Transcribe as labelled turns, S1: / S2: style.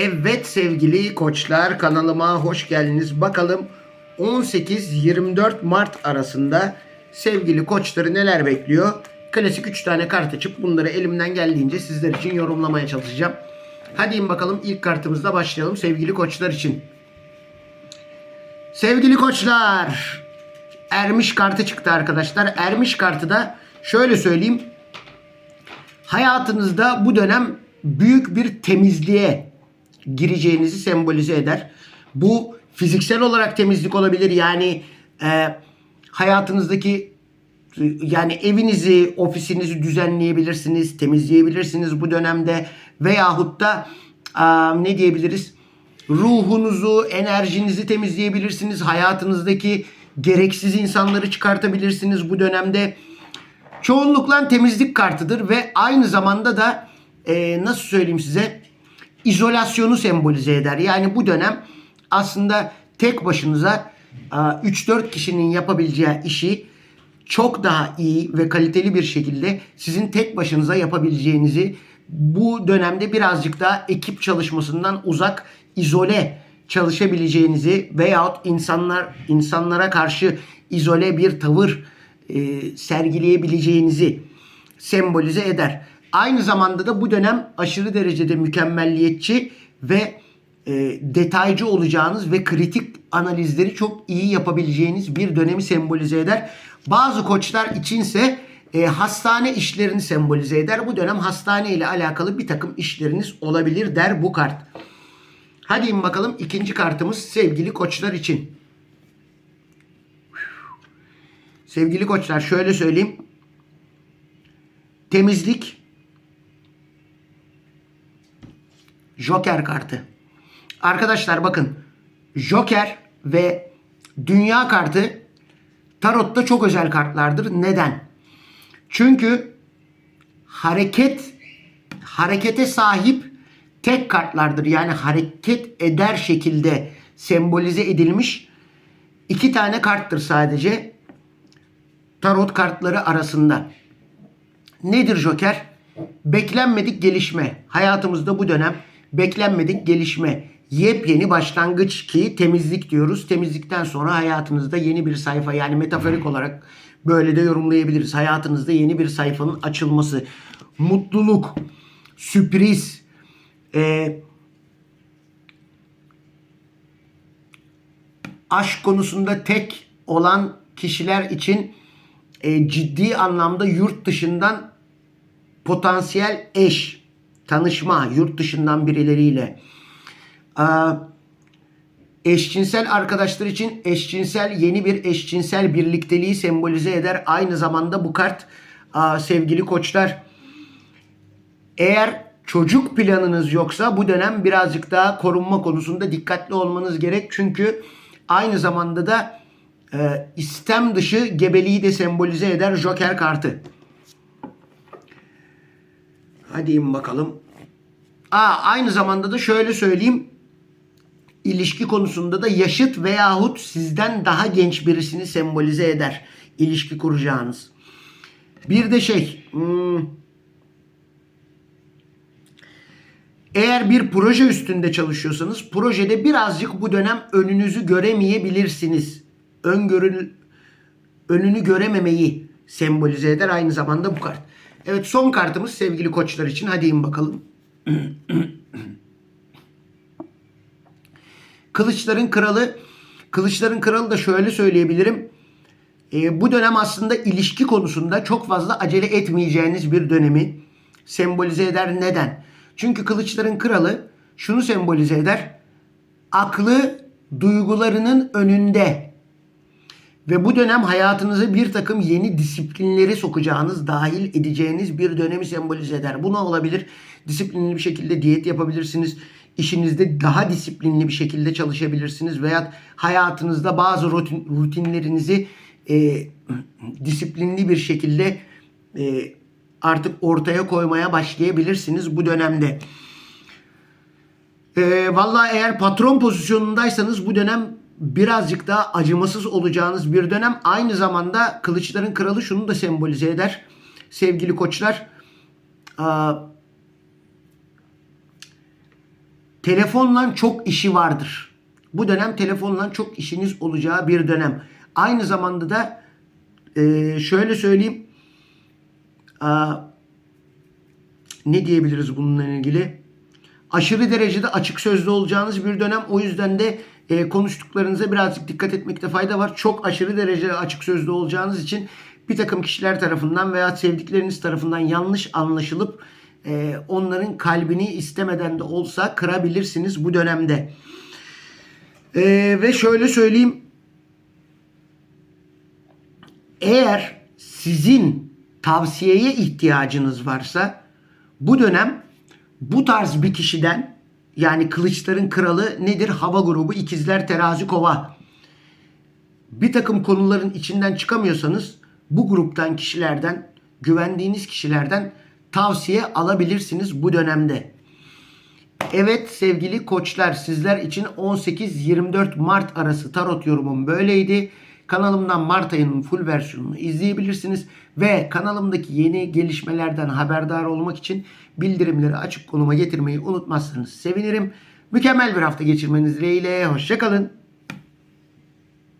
S1: Evet sevgili koçlar kanalıma hoş geldiniz. Bakalım 18-24 Mart arasında sevgili koçları neler bekliyor? Klasik 3 tane kart açıp bunları elimden geldiğince sizler için yorumlamaya çalışacağım. Hadi bakalım ilk kartımızla başlayalım sevgili koçlar için. Sevgili koçlar Ermiş kartı çıktı arkadaşlar. Ermiş kartı da şöyle söyleyeyim. Hayatınızda bu dönem büyük bir temizliğe gireceğinizi sembolize eder. Bu fiziksel olarak temizlik olabilir. Yani e, hayatınızdaki yani evinizi, ofisinizi düzenleyebilirsiniz, temizleyebilirsiniz bu dönemde veyahut da e, ne diyebiliriz? Ruhunuzu, enerjinizi temizleyebilirsiniz. Hayatınızdaki gereksiz insanları çıkartabilirsiniz bu dönemde. Çoğunlukla temizlik kartıdır ve aynı zamanda da e, nasıl söyleyeyim size izolasyonu sembolize eder. Yani bu dönem aslında tek başınıza e, 3-4 kişinin yapabileceği işi çok daha iyi ve kaliteli bir şekilde sizin tek başınıza yapabileceğinizi bu dönemde birazcık daha ekip çalışmasından uzak, izole çalışabileceğinizi veyahut insanlar insanlara karşı izole bir tavır e, sergileyebileceğinizi sembolize eder. Aynı zamanda da bu dönem aşırı derecede mükemmelliyetçi ve e, detaycı olacağınız ve kritik analizleri çok iyi yapabileceğiniz bir dönemi sembolize eder. Bazı koçlar içinse e, hastane işlerini sembolize eder. Bu dönem hastane ile alakalı bir takım işleriniz olabilir der bu kart. Hadi bakalım ikinci kartımız sevgili koçlar için. Sevgili koçlar şöyle söyleyeyim. Temizlik Joker kartı. Arkadaşlar bakın Joker ve Dünya kartı Tarot'ta çok özel kartlardır. Neden? Çünkü hareket harekete sahip tek kartlardır. Yani hareket eder şekilde sembolize edilmiş iki tane karttır sadece tarot kartları arasında. Nedir Joker? Beklenmedik gelişme. Hayatımızda bu dönem beklenmedik gelişme. Yepyeni başlangıç ki temizlik diyoruz. Temizlikten sonra hayatınızda yeni bir sayfa yani metaforik olarak böyle de yorumlayabiliriz. Hayatınızda yeni bir sayfanın açılması. Mutluluk, sürpriz, e, aşk konusunda tek olan kişiler için e, ciddi anlamda yurt dışından potansiyel eş, tanışma yurt dışından birileriyle. Eşcinsel arkadaşlar için eşcinsel yeni bir eşcinsel birlikteliği sembolize eder. Aynı zamanda bu kart sevgili koçlar eğer çocuk planınız yoksa bu dönem birazcık daha korunma konusunda dikkatli olmanız gerek. Çünkü aynı zamanda da e, istem dışı gebeliği de sembolize eder Joker kartı. Hadi in bakalım. Aa, aynı zamanda da şöyle söyleyeyim. İlişki konusunda da yaşıt veyahut sizden daha genç birisini sembolize eder. İlişki kuracağınız. Bir de şey... Hmm, Eğer bir proje üstünde çalışıyorsanız projede birazcık bu dönem önünüzü göremeyebilirsiniz. Öngörül önünü görememeyi sembolize eder aynı zamanda bu kart. Evet son kartımız sevgili koçlar için. Hadi in bakalım. Kılıçların kralı. Kılıçların kralı da şöyle söyleyebilirim. E, bu dönem aslında ilişki konusunda çok fazla acele etmeyeceğiniz bir dönemi sembolize eder. Neden? Çünkü kılıçların kralı şunu sembolize eder. Aklı duygularının önünde. Ve bu dönem hayatınıza bir takım yeni disiplinleri sokacağınız, dahil edeceğiniz bir dönemi sembolize eder. Bu ne olabilir? Disiplinli bir şekilde diyet yapabilirsiniz. İşinizde daha disiplinli bir şekilde çalışabilirsiniz. Veya hayatınızda bazı rutin, rutinlerinizi e, disiplinli bir şekilde e, artık ortaya koymaya başlayabilirsiniz bu dönemde. E, Valla eğer patron pozisyonundaysanız bu dönem birazcık daha acımasız olacağınız bir dönem. Aynı zamanda kılıçların kralı şunu da sembolize eder. Sevgili koçlar. Aa, telefonla çok işi vardır. Bu dönem telefonla çok işiniz olacağı bir dönem. Aynı zamanda da e, şöyle söyleyeyim. Ne diyebiliriz bununla ilgili? Aşırı derecede açık sözlü olacağınız bir dönem. O yüzden de e, konuştuklarınıza birazcık dikkat etmekte fayda var. Çok aşırı derecede açık sözlü olacağınız için bir takım kişiler tarafından veya sevdikleriniz tarafından yanlış anlaşılıp e, onların kalbini istemeden de olsa kırabilirsiniz bu dönemde. E, ve şöyle söyleyeyim. Eğer sizin tavsiyeye ihtiyacınız varsa bu dönem bu tarz bir kişiden yani kılıçların kralı nedir? Hava grubu ikizler terazi kova. Bir takım konuların içinden çıkamıyorsanız bu gruptan kişilerden güvendiğiniz kişilerden tavsiye alabilirsiniz bu dönemde. Evet sevgili koçlar sizler için 18-24 Mart arası tarot yorumum böyleydi. Kanalımdan Mart ayının full versiyonunu izleyebilirsiniz. Ve kanalımdaki yeni gelişmelerden haberdar olmak için bildirimleri açık konuma getirmeyi unutmazsanız sevinirim. Mükemmel bir hafta geçirmeniz dileğiyle. Hoşçakalın.